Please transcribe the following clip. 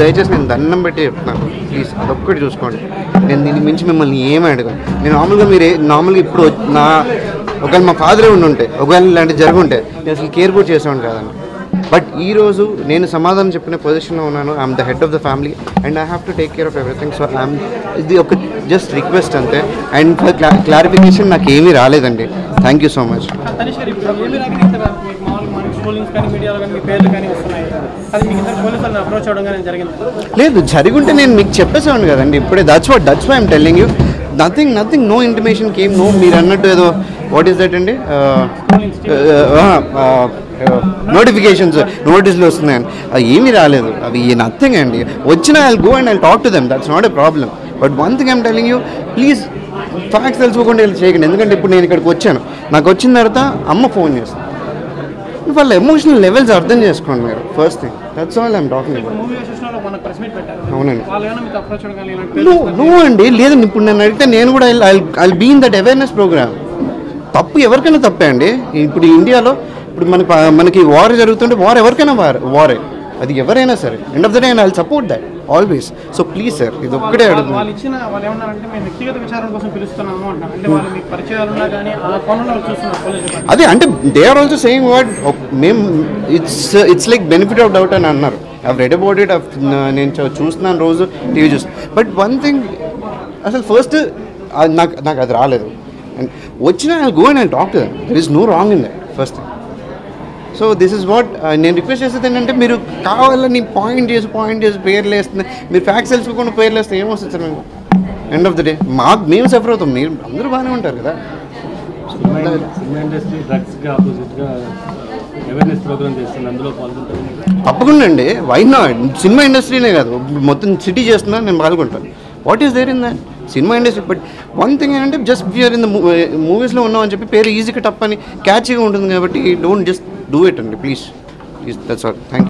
దయచేసి నేను దండం పెట్టి చెప్తున్నాను ప్లీజ్ అదొక్కటి చూసుకోండి. నేను దీనికి మించి మిమ్మల్ని ఏమీ అడగను. నేను నార్మల్గా మీరు నార్మల్గా ఇప్పుడు నా ఒకవేళ మా ఫాదరే ఉండి ఉంటే ఒకవేళ ఇలాంటి జరుగుంటే నేను అసలు కేర్ కూడా చేసేవాడిని కాదన్న. బట్ ఈరోజు నేను సమాధానం చెప్పిన పొజిషన్లో ఉన్నాను. I'm the head of the family and I have to take care of everything so I'm ఇది ఒక జస్ట్ రిక్వెస్ట్ అంతే. అండ్ ఫర్ క్లారిఫికేషన్ నాకు ఏమీ రాలేదండి. థ్యాంక్ యూ సో మచ్ లేదు జరిగుంటే నేను మీకు చెప్పేసాను కదండి. ఇప్పుడే that's what that's why I'm telling you nothing nothing no intimation came no మీరు అన్నట్టు ఏదో వాట్ ఈస్ దట్ అండి? నోటిఫికేషన్స్ నోటీసులు వస్తున్నాయని. అవి ఏమీ రాలేదు. అవి నథింగ్ అండి. వచ్చిన I go and I talk to them that's not a problem but one thing I'm telling you please facts తెలుసుకోకుండా వెళ్ళి చేయకండి. ఎందుకంటే ఇప్పుడు నేను ఇక్కడికి వచ్చాను. నాకు వచ్చిన తర్వాత అమ్మ ఫోన్ చేస్తాను వాళ్ళ ఎమోషనల్ లెవెల్స్ అర్థం చేసుకోండి మీరు. First thing that's all I'm talking అవునండి. నో అండి. లేదు ఇప్పుడు నన్ను అడిగితే నేను కూడా I be in that awareness program తప్పు ఎవరికైనా తప్పే అండి. ఇప్పుడు ఇండియాలో ఇప్పుడు మనకి మనకి వార్ జరుగుతుంటే వార్ ఎవరికైనా వార్ వారే అది ఎవరైనా సరే. End of the day I support that always so please sir ఇది ఒక్కటే వాళ్ళు అడుగుతున్నాను వాళ్ళు ఇచ్చిన వాళ్ళు ఏమన్నారంటే మేము వ్యక్తిగత విచారణ కోసం పిలుస్తున్నాము అంటారు అంటే వాళ్ళు మీకు పరిచయాలు ఉన్నా కానీ ఆ కోణంలో వాళ్ళు చూస్తున్నారు పోలీసు డిపార్ట్మెంట్. అదే అంటే they are also saying what మేము it's it's like benefit of doubt అని అన్నారు. అవి రెడ్ అబౌట్ ఇట్ నేను చూస్తున్నాను రోజు టీవీ చూస్తున్నాను బట్ వన్ థింగ్ అసలు ఫస్ట్ నాకు నాకు అది రాలేదు. అండ్ వచ్చిన go and I talk there there is no wrong in that first thing so this is what నేను రిక్వెస్ట్ చేసేది ఏంటంటే మీరు కావాలని పాయింట్ చేసి పాయింట్ చేసి పేర్లు వేస్తుంది మీరు ఫ్యాక్ట్స్ తెలుసుకోకుండా పేర్లు వేస్తే ఏమొస్తుంది సార్ మేము ఎండ్ ఆఫ్ ద డే మాకు మేము సఫర్ అవుతాం. మీరు అందరూ బాగానే ఉంటారు కదా. తప్పకుండా అండి. వై నాట్ సినిమా ఇండస్ట్రీనే కాదు. మొత్తం సిటీ చేస్తున్నా నేను పాల్గొంటాను. What is there in that cinema industry but one thing ఏంటంటే జస్ట్ వీఆర్ ఇన్ ద మూవీస్లో ఉన్నాం అని చెప్పి పేరు ఈజీగా టప్ అని క్యాచ్గా ఉంటుంది కాబట్టి డోంట్ జస్ట్ డూ ఇట్ అండి please please that's all thank